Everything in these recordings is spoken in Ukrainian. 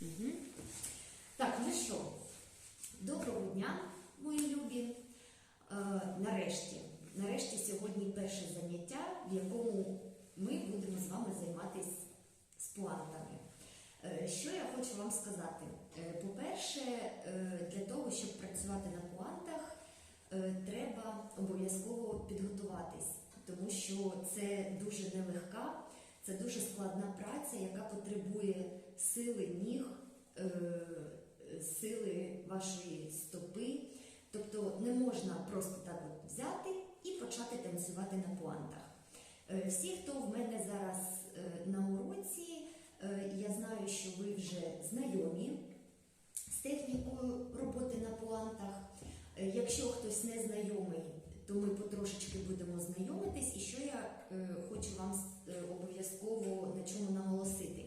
Угу. Так, ну що, доброго дня, мої любі. Е, нарешті, нарешті сьогодні перше заняття, в якому ми будемо з вами займатися з пуантами. Е, що я хочу вам сказати? Е, по-перше, е, для того, щоб працювати на пуантах, е, треба обов'язково підготуватись, тому що це дуже нелегка, це дуже складна праця, яка потребує сили ніг, е, сили вашої стопи. Тобто не можна просто так от взяти і почати танцювати на пуантах. Е, Всі, хто в мене зараз е, на уроці, я знаю, що ви вже знайомі з технікою роботи на пуантах. Якщо хтось не знайомий, то ми потрошечки будемо знайомитись. І що я хочу вам е, обов'язково на чому наголосити.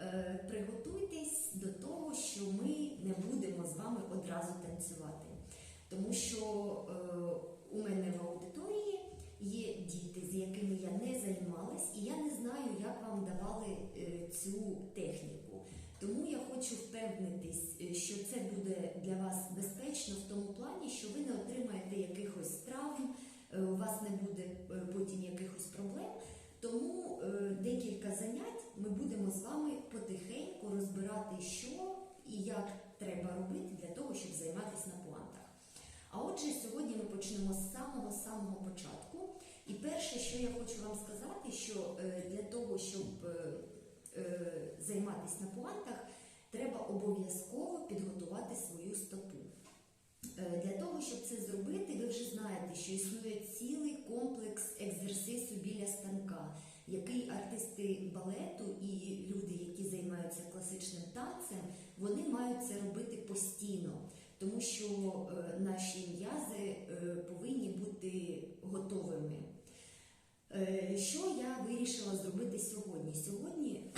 Е, Приготуйтесь до того, що ми не будемо з вами одразу танцювати. Тому що е, у мене в аудиторії є діти, з якими я не займалась, і я не знаю, як вам давали е, цю техніку. Тому я хочу впевнитись, е, що це буде для вас безпечно в тому плані, що ви не отримаєте якихось травм, е, у вас не буде е, потім якихось проблем. Тому е, декілька занять ми будемо з вами потихеньку розбирати, що і як треба робити для того, щоб займатися на пуантах. А отже, сьогодні ми почнемо з самого-самого початку. І перше, що я хочу вам сказати, що е, для того, щоб е, займатися на пуантах, треба обов'язково підготувати свою стопу. Е, Для того, щоб це зробити, ви вже знаєте, що існує цілий комплекс екзерсису біля станка, який артисти балету і люди, які займаються класичним танцем, вони мають це робити постійно, тому що е, наші м'язи е, повинні бути готовими. Що я вирішила зробити сьогодні? Сьогодні,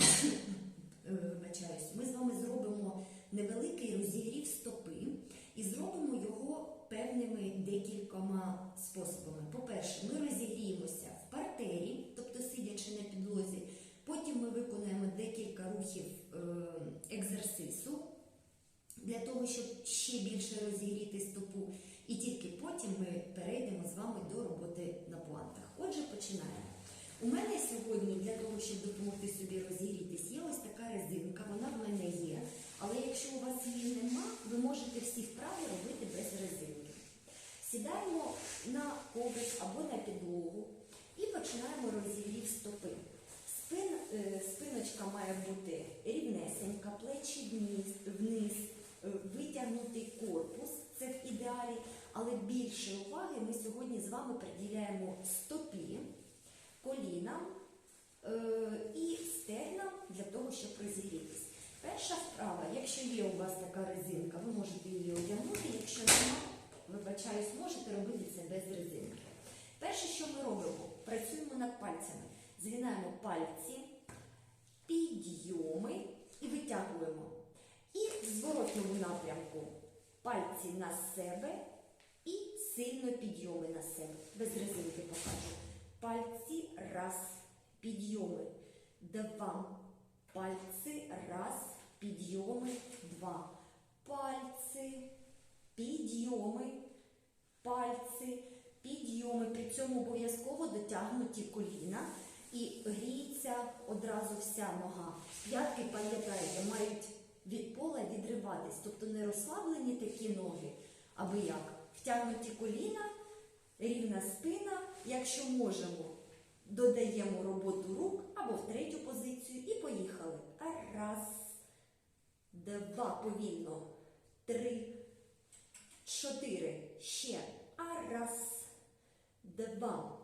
вибачаюсь, ми з вами зробимо невеликий розігрів стопи і зробимо його певними декількома способами. По-перше, ми розігріємося в партері, тобто сидячи на підлозі. Потім ми виконаємо декілька рухів е, екзерсису для того, щоб ще більше розігріти стопу. І тільки потім ми перейдемо з вами до роботи на пуантах. Отже, починаємо. У мене сьогодні для того, щоб допомогти собі розігрітись, є ось така резинка, вона в мене є. Але якщо у вас її нема, ви можете всі вправи робити без резинки. Сідаємо на коврик або на підлогу і починаємо розігрів стопи. Спин, е, спиночка має бути рівнесенька, плечі вниз, е, витягнутий корпус, це в ідеалі, але більше уваги ми сьогодні з вами приділяємо стопі, колінам е, і стегнам для того, щоб розігрітись. Перша вправа, якщо є у вас така резинка, ви можете її одягнути, якщо немає, вибачаюсь, можете робити це без резинки. Перше, що ми робимо, працюємо над пальцями. Згинаємо пальці, підйоми і витягуємо. І в зворотному напрямку пальці на себе і сильно підйоми на себе. Без резинки покажу. Пальці раз, підйоми. Два. Пальці раз, підйоми, два. Пальці, підйоми, пальці, підйоми. При цьому обов'язково дотягнуті коліна і гріється одразу вся нога. П'ятки, пам'ятаєте, мають від пола відриватись, тобто не розслаблені такі ноги, аби як. Втягнуті коліна, рівна спина, якщо можемо. Додаємо роботу рук або в третю позицію і поїхали. Раз, два, повільно, три, чотири, ще. А раз, два,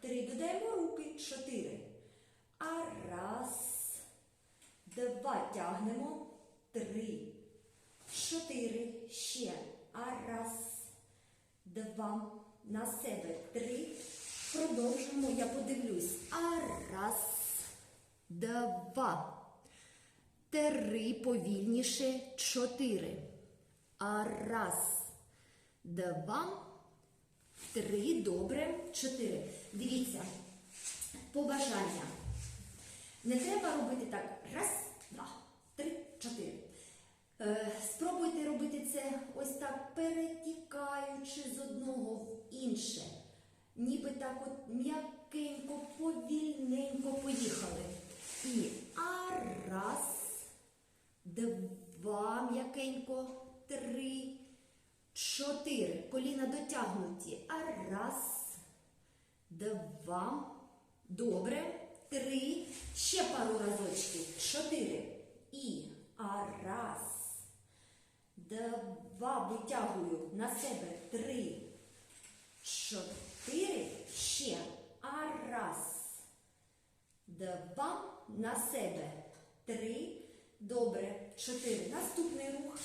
три. Додаємо руки, чотири. А раз, два, тягнемо, три, чотири, ще. А раз, два, на себе, три. Продовжимо, я подивлюсь. А раз, два. Три повільніше чотири. А раз, два, три. Добре, чотири. Дивіться, побажання. Не треба робити так. Раз, два, три, чотири. Е, спробуйте робити це ось так от м'якенько, повільненько поїхали. І а раз, два м'якенько, три, чотири. Коліна дотягнуті. А раз, два. Добре. Три. Ще пару разочків. Чотири. І а раз. Два. Витягую на себе. Три. Чотири. Ще. А раз. Два. На себе. Три. Добре. Чотири. Наступний рух.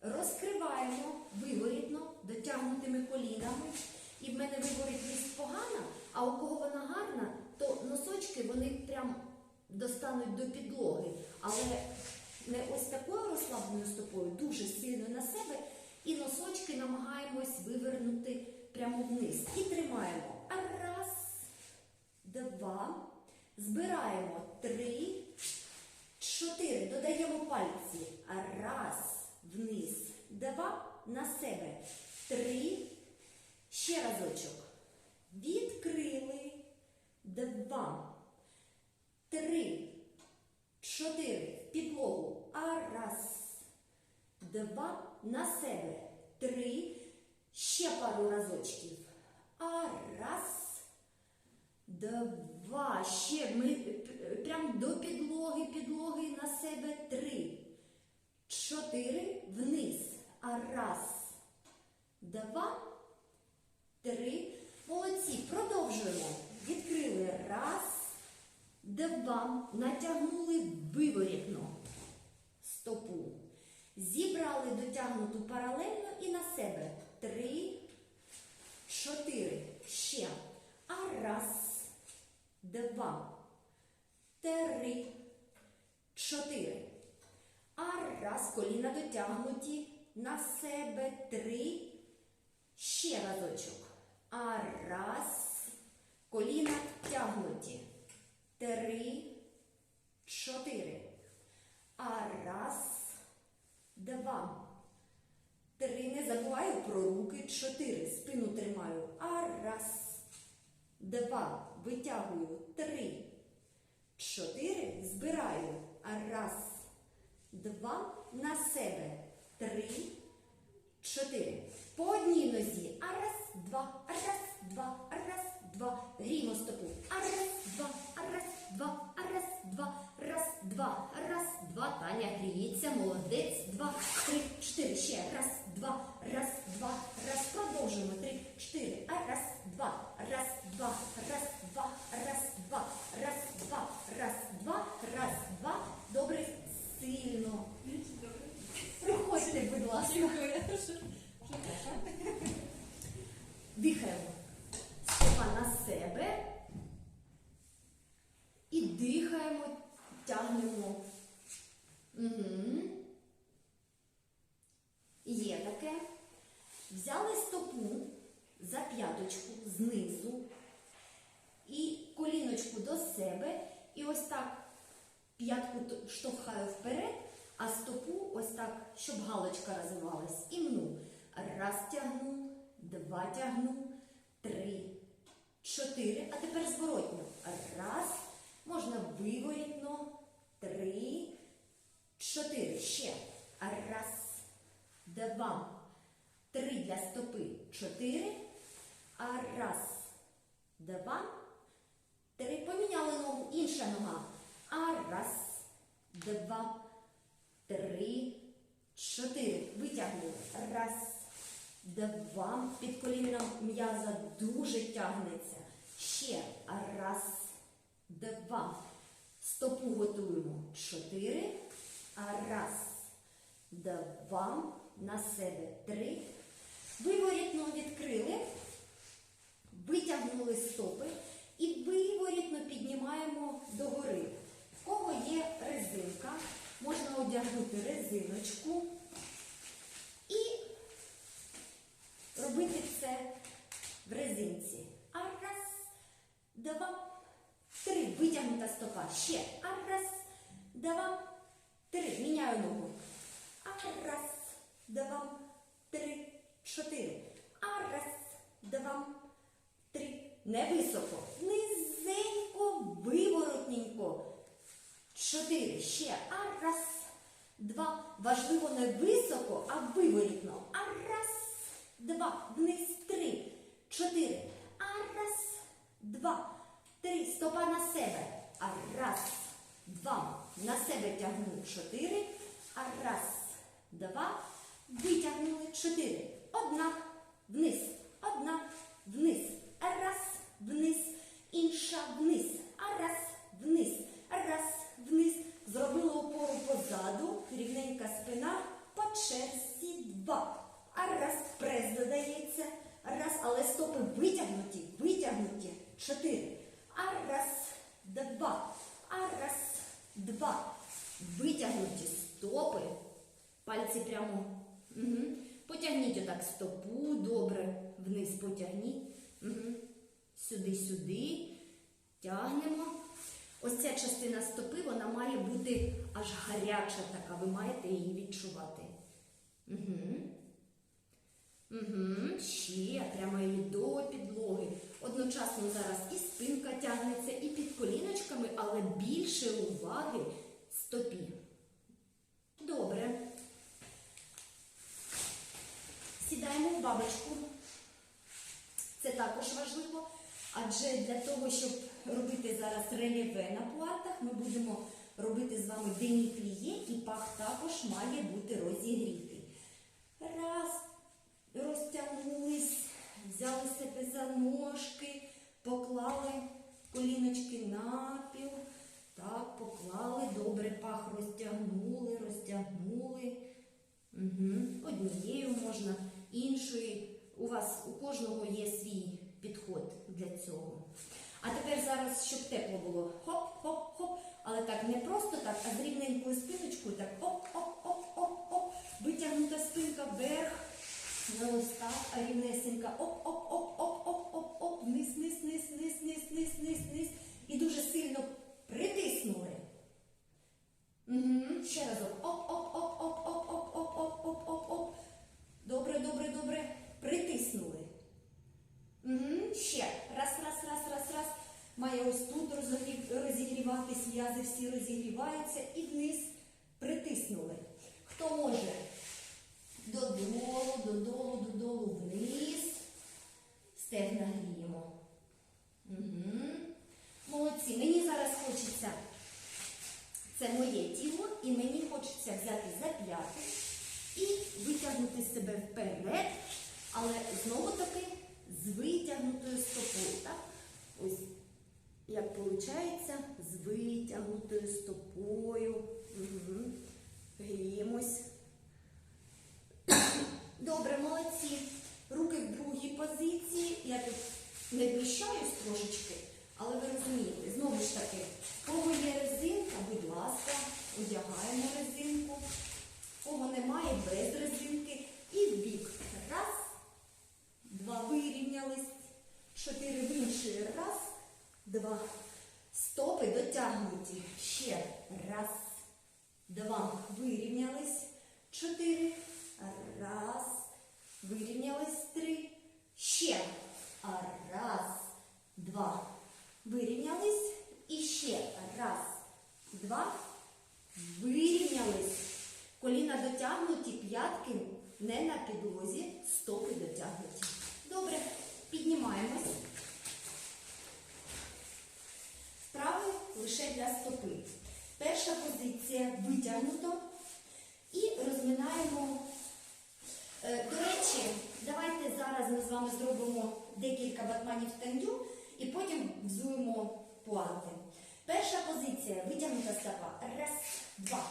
Розкриваємо виворітно дотягнутими колінами. І в мене виворітність погана, а у кого вона гарна, то носочки вони прям достануть до підлоги. Але не ось такою розслабленою стопою, дуже сильно на себе. І носочки намагаємось вивернути прямо вниз. І тримаємо. Раз, два. Збираємо три, чотири. Додаємо пальці. Раз, вниз. Два. На себе. Три. Ще разочок. Відкрили. Два. Три. Чотири. В підлогу. А раз. Два. На себе. Три. Ще пару разочків. А раз. Два. Ще ми прям до підлоги, підлоги на себе. Три. Чотири. Вниз. А раз. Два. Три. Молодці. Продовжуємо. Відкрили. Раз. Два. Натягнули виворітно стопу. Зібрали дотягнуту паралельно і на себе. Три. Чотири. Ще. А раз. Два. Три. Чотири. А раз. Коліна дотягнуті. На себе. Три. Ще разочок. А раз. Коліна тягнуті. Три. Чотири. А раз. Два. Три. Не забуваю про руки. Чотири. Спину тримаю. А раз. Два. Витягую. Три. Чотири. Збираю. А раз. Два. На себе. Три. Чотири. По одній нозі. А раз, два, а раз, два, а раз, два. Рівно стопу. А раз, два, а раз, два, а раз, два, раз, два, раз, два. Таня гріється, молодець. Два, три, чотири. Ще раз, два, раз, два, раз. Продовжуємо. Три, чотири. А раз, два, раз, два, раз, два, раз, два, раз, два, раз, два, раз, два. Добре, сильно. Приходьте, будь ласка. Дихаємо. Стопа на себе. І дихаємо, тягнемо. Угу. Є таке. Взяли стопу за п'яточку знизу і коліночку до себе. І ось так п'ятку штовхаю вперед, а стопу ось так, щоб галочка розвивалась. І мну. Раз тягну, два тягну, три, чотири. А тепер зворотньо. Раз. Можна виворітно. Три, чотири. Ще. Раз, два, три для стопи. Чотири. Раз, два, три. Поміняли ногу. Інша нога. А раз, два, три, чотири. Витягнули. Раз, два. Під коліном м'яза дуже тягнеться. Ще. Раз, два. Стопу готуємо. Чотири. Раз, два. На себе. Три. Виворітно відкрили. Витягнули стопи і виворітно піднімаємо догори. В кого є резинка, можна одягнути резиночку і робити це в резинці. А раз, два, три. Витягнута стопа. Ще. А раз, два, три. Міняю ногу. А раз, два, три, чотири. А раз, два, Не високо. Низенько, виворотненько. Чотири. Ще. А раз, два. Важливо не високо, а виворітно. А раз, два. Вниз три. Чотири. А раз, два. Три. Стопа на себе. А раз, два. На себе тягну. Чотири. А раз, два. Витягнули. Чотири. Одна. Вниз. Одна. Вниз. Раз. Вниз. Інша вниз. А раз. Вниз. Раз. Вниз. Зробили опору позаду. Рівненька спина. По черзі. Два. А раз. Прес додається. Раз. Але стопи витягнуті. Витягнуті. Чотири. А раз. Два. А раз. Два. Витягнуті стопи. Пальці прямо. Угу. Потягніть отак стопу, добре. Вниз потягніть. Угу. Сюди, сюди. Тягнемо. Ось ця частина стопи, вона має бути аж гаряча така. Ви маєте її відчувати. Угу. Угу. Ще прямо її до підлоги. Одночасно зараз і спинка тягнеться, і під коліночками, але більше уваги стопі. Добре. Сідаємо в бабочку. Це також важливо, адже для того, щоб робити зараз рельєфе на пуантах, ми будемо робити з вами деміпліє, і пах також має бути розігрітий. Раз, розтягнулись, взяли себе за ножки, поклали коліночки напіл. Так, поклали, добре пах розтягнули, розтягнули. Угу. Однією можна, іншої. У вас у кожного є свій підход для цього. А тепер зараз, щоб тепло було, хоп-хоп-хоп. Але так не просто так, а з рівненькою спиночкою, так оп-оп-оп-оп-оп. Витягнута спинка вверх. Не так, а рівнесенька. Оп-оп-оп-оп-оп-оп-оп. Вниз, витягнути себе вперед, але знову таки з витягнутою стопою. Так? Ось як виходить, з витягнутою стопою. Угу. Гріємось. Добре, молодці. Руки в другій позиції. Я тут не вміщаюсь трошечки, але ви розумієте, знову ж таки, кого є резинка, будь ласка, одягаємо резинку. Кого немає без резинки. І в бік. Раз, два, вирівнялись. Чотири в інший. Раз, два. Стопи дотягнуті. Ще. Раз, два. Вирівнялись. Чотири. Раз. Вирівнялись. Три. Ще. Раз, два. Вирівнялись. І ще. Раз, два. Вирівнялись. Коліна дотягнуті, п'ятки не на підлозі, стопи дотягнуті. Добре, піднімаємось. Вправи лише для стопи. Перша позиція витягнуто. І розминаємо. Е, До речі, давайте зараз ми з вами зробимо декілька батманів тандю і потім взуємо пуанти. Перша позиція витягнута стопа. Раз, два,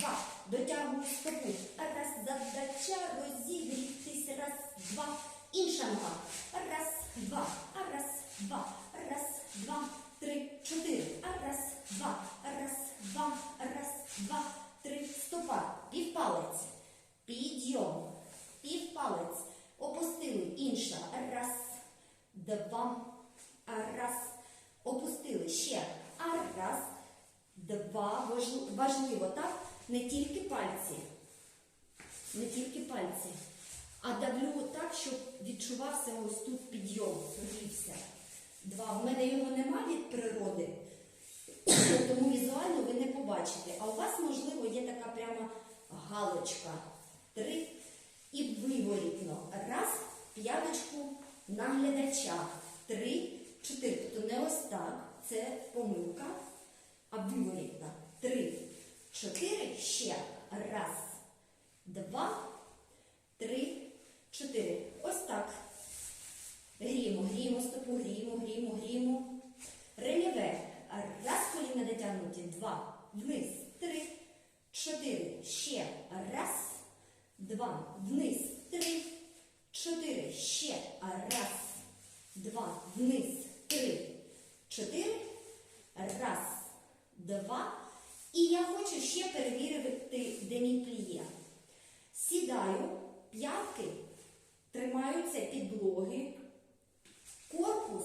два. Дотягую стопу. Раз, задача, розігрітись. Раз, два. Інша нога. Раз, два, раз, два, раз, два, три, чотири. Раз, два, раз, два, раз, два, три. Стопа. Півпалець. Підйом. Півпалець. Опустили. Інша. Раз, два, раз. Опустили. Ще. А раз, два. Важл- Важливо, так? Не тільки пальці. Не тільки пальці. а давлю так, щоб відчувався ось тут підйом, прогрівся. Два. В мене його нема від природи, тому візуально ви не побачите. А у вас, можливо, є така прямо галочка. Три. І виворітно. Раз, п'яточку на глядача. Три, чотири. Тобто не ось так. Це помилка. А виворітно. Три, чотири. Ще. Раз, два, три, чотири. Ось так. Гріємо, гріємо стопу, гріємо, гріємо, гріємо. Рельєве. Раз коліна дотягнуті. Два. Вниз. Три. Чотири. Ще. Раз. Два. Вниз. Три. Чотири. Ще. Раз. Два. Вниз. Три. Чотири. Раз. Два. І я хочу ще перевірити деміпліє. Сідаю, п'ятки тримаються підлоги, корпус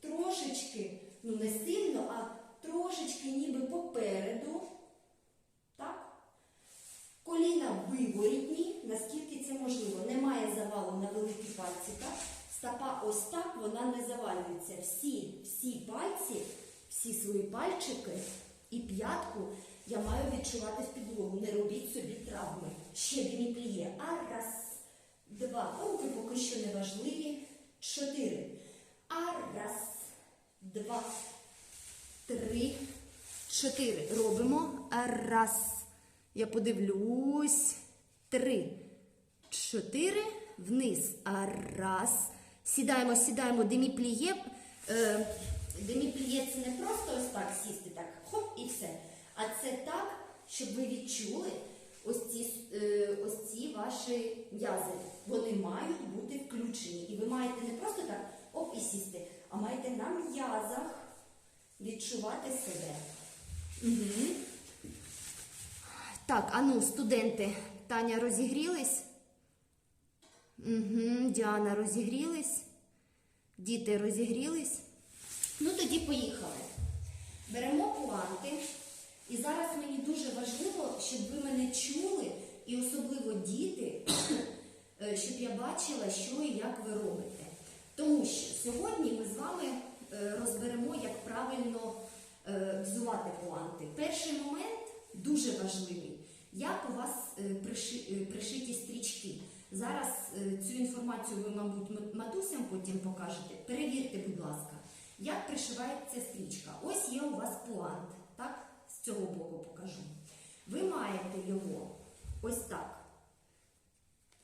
трошечки, ну не сильно, а трошечки ніби попереду. Так? Коліна виворітні, наскільки це можливо. Немає завалу на великі пальці. Так? Стопа ось так, вона не завалюється. Всі, всі пальці, всі свої пальчики і п'ятку я маю відчувати в підлогу. Не робіть собі травми. Ще деміпліє. А раз, два. Руки поки що не важливі. Чотири. А раз, два, три, чотири. Робимо. Раз. Я подивлюсь. Три. Чотири. Вниз. Раз. Сідаємо, сідаємо. Деміпліє. Е, деміпліє це не просто ось так сісти, так, хоп, і все. А це так, щоб ви відчули ось ці, е, ось ці ваші м'язи. Вони мають бути включені. І ви маєте не просто так оп і сісти, а маєте на м'язах відчувати себе. Угу. Так, а ну, студенти, Таня розігрілись? Угу, Діана розігрілись. Діти розігрілись. Ну тоді поїхали. Беремо пуанти. І зараз мені дуже важливо, щоб ви мене чули, і особливо діти, е, щоб я бачила, що і як ви робите. Тому що сьогодні ми з вами е, розберемо, як правильно взувати пуанти. Перший момент дуже важливий. Як у вас е, е, пришиті стрічки? Зараз е, цю інформацію ви, мабуть, матусям потім покажете. Перевірте, будь ласка, як пришивається стрічка. Ось є у вас пуант, так? З цього боку покажу. Ви маєте його ось так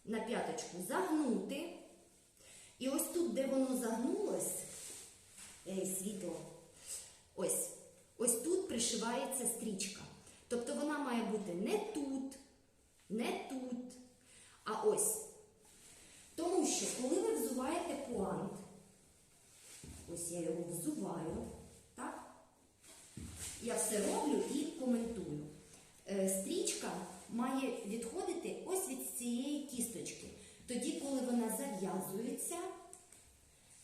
на п'яточку загнути. І ось тут, де воно загнулось, світло, ось, ось тут пришивається стрічка. Тобто вона має бути не тут, не тут, а ось. Тому що, коли ви взуваєте пуант, ось я його взуваю, так? Я все роблю і коментую. Е, Стрічка має відходити ось від цієї кісточки. Тоді, коли вона зав'язується,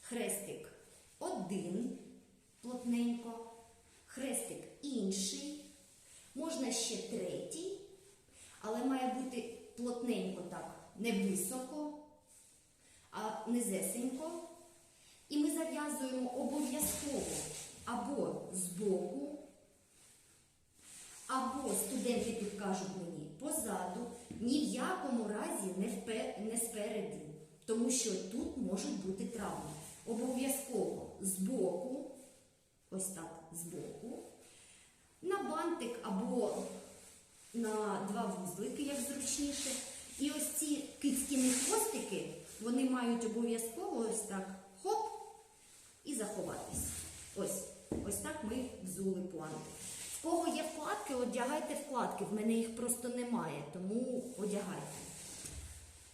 хрестик один плотненько, хрестик інший, можна ще третій, але має бути плотненько так, не високо, а низесенько. І ми зав'язуємо обов'язково або збоку, або студенти підкажуть мені позаду, ні в якому разі не, впе, не спереді, тому що тут можуть бути травми. Обов'язково збоку, ось так, збоку, на бантик або на два вузлики, як зручніше. І ось ці кицькіні хвостики, вони мають обов'язково ось так хоп і заховатись. Ось, ось так ми взули планки. В кого є вкладки, одягайте вкладки. В мене їх просто немає, тому одягайте.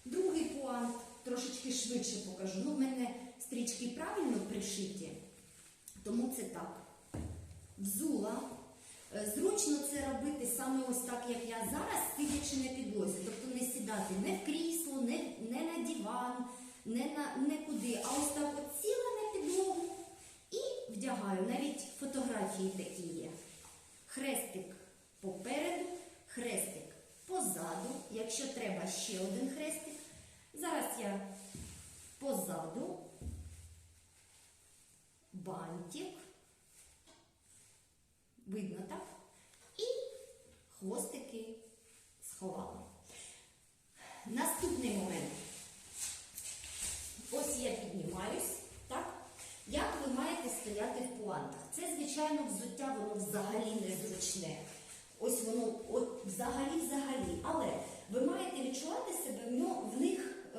Другий пуант трошечки швидше покажу. Ну, в мене стрічки правильно пришиті, тому це так. Взула. Е, Зручно це робити саме ось так, як я зараз, сидячи на підлозі. Тобто не сідати не в крісло, не, не на диван, не на не куди, а ось так от сіла на підлогу і вдягаю. Навіть фотографії такі є. Хрестик попереду, хрестик позаду. Якщо треба ще один хрестик, Зараз я позаду бантик. Видно так? І хвостики сховала. Наступний момент. Ось я піднімаюсь, так? Як ви маєте стояти в пуантах? Це, звичайно, взуття, воно взагалі незручне. Ось воно от взагалі взагалі. Але ви маєте відчувати себе ньо- в них е,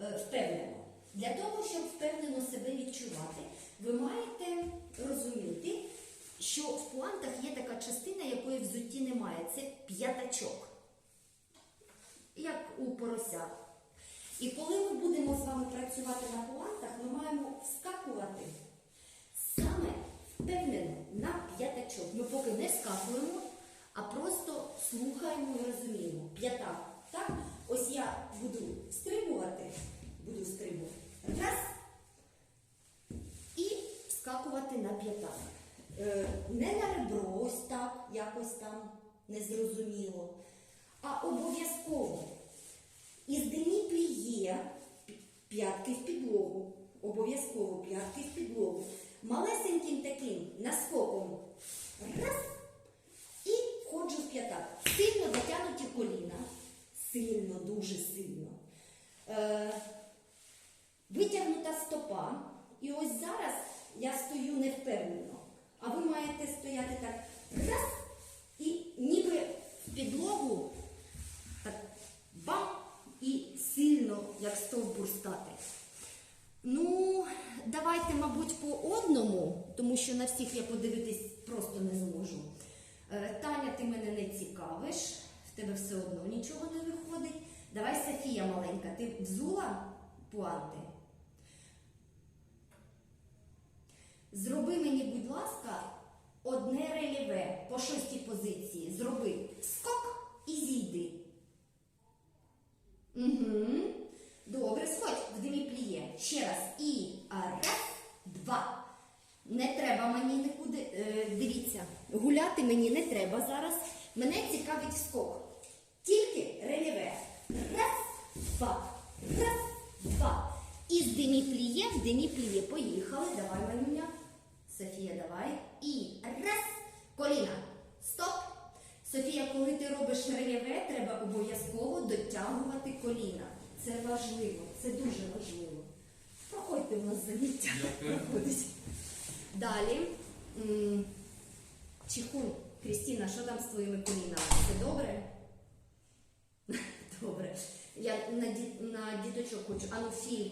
е, впевнено. Для того, щоб впевнено себе відчувати, ви маєте розуміти, що в пуантах є така частина, якої взутті немає. Це п'ятачок. Як у поросят. І коли ми будемо з вами працювати на пуантах, ми маємо вскакувати саме впевнено на п'ятачок. Ми поки не скакуємо, а просто слухаємо і розуміємо. П'ята. Так? Ось я буду стрибувати, буду стрибувати. Раз. І вскакувати на п'ятах. Е, не на ребро, ось так, якось там незрозуміло, а обов'язково із дені пліє п'ятки в підлогу. Обов'язково п'ятки в підлогу. Малесеньким таким наскоком. Раз. І входжу в п'ятак. Сильно дотягнуті коліна. Сильно, дуже сильно. Е, витягнута стопа. І ось зараз я стою невпевнено. Маєте стояти так. Раз. І ніби в підлогу так бам! І сильно, як стовбур стати. Ну, давайте, мабуть, по одному, тому що на всіх я подивитись просто не зможу. Е, Таня, ти мене не цікавиш, в тебе все одно нічого не виходить. Давай, Софія маленька, ти взула пуанти? Зроби мені, будь ласка, одне реліве по шостій позиції. Зроби скок і зійди. Угу. Добре, сходь в деміпліє. Ще раз. І раз, два. Не треба мені нікуди. Е, дивіться, гуляти мені не треба зараз. Мене цікавить скок. Тільки реліве. Раз, два. Раз, два. І з деміпліє в деміпліє. Поїхали. Давай, Манюня. Софія, давай. І раз. Коліна. Стоп. Софія, коли ти робиш рельєве, треба обов'язково дотягувати коліна. Це важливо, це дуже важливо. Проходьте в нас заняття. Проходить. Далі. Чихун, Крістіна, що там з твоїми колінами? Все добре? Добре. Я на, ді- на діточок хочу. Ану, філь.